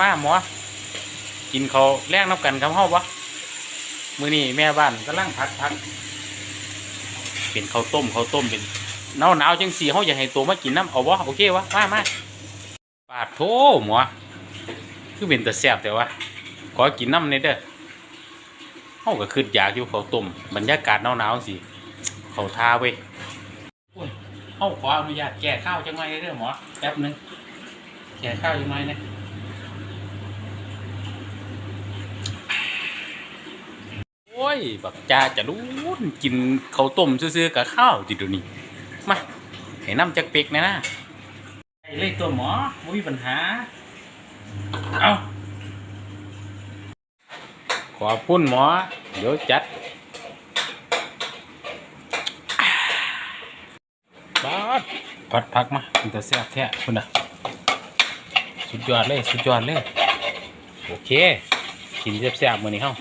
มาหมอ กินเขาวแลกน้ำกันครับเฮาบ่มื้อนี้แม่บ้านกำลังพักพักเป็นข้าวต้มข้าวต้มเป็นหนาวหนาวจังสีเฮาอยากให้ตัวมากินน้ำเอาบ่โอเควะมามาปาดโถหมอคือเป็นแต่แซ่บแต่ว่าขอกินน้ำในอยเด้อเฮาก็คิดอยากอยู่ข้าวต้มบรรยากาศหนาวหนาวสิเขาทาเว้ยโอ้ยเฮาขออนุญาตแก้ข้าวจังไงเด้อหมอแป๊บนึงแก้ข้าวจังไงนะ โอ้ ยบักจ่าจะรู้กินข้าวต้มซื่อๆกับข้าวติดดูนี่มาให้น้ำจักเป๊กนะนะไอ้เลยตัวหมอไม่มีปัญหา เอาขอบคุณหมอ เดี๋ยวจัดปัดพัดพักมามันจะแซ่บแท้คุณนะสุดยอดเลย สุดยอดเลย โอเค กินแซ่บๆมื้อนี้เฮา